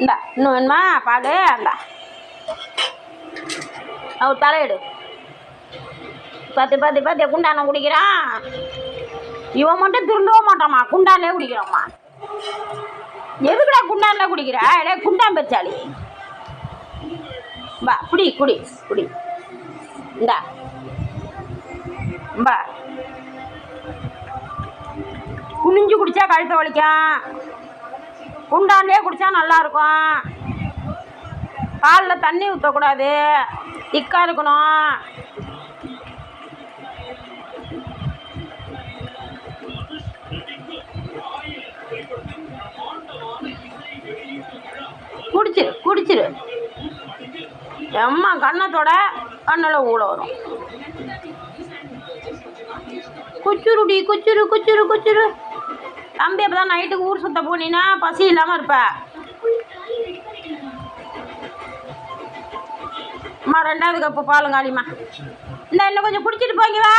இந்தா இன்னும் வேணுமா? பால் அந்தா அவர் தலையிடு. பத்து பத்து பத்து குண்டான குடிக்கிறான். இவன் மட்டும் திருந்தவே மாட்டாம்மா குண்டானே குடிக்கிறாம்மா எதுக்குடா குண்டான்ல குடிக்கிற? டே குண்டான் பெற்றாளி பா குடி குடி குடி. இந்தா. பா குனிஞ்சு குடிச்சா கழுத்தை வலிக்கும். குண்டான்லேயே குடித்தா நல்லா இருக்கும் பாலில் தண்ணி ஊற்றக்கூடாது திக்காக இருக்கணும். குடிச்சிரு குடிச்சிரு. எம்மா கண்ணத்தோட கண்ணில் ஊழ வரும். குச்சுருடி குச்சுரு குச்சுரு குச்சுரு. தம்பி அப்போ தான் நைட்டுக்கு ஊர் சுத்த போனீன்னா பசி இல்லாமல் இருப்ப. அம்மா ரெண்டாவது கப்பு பாலும் காலிம்மா இந்த இன்னும் கொஞ்சம் குடிச்சிட்டு போங்க வா.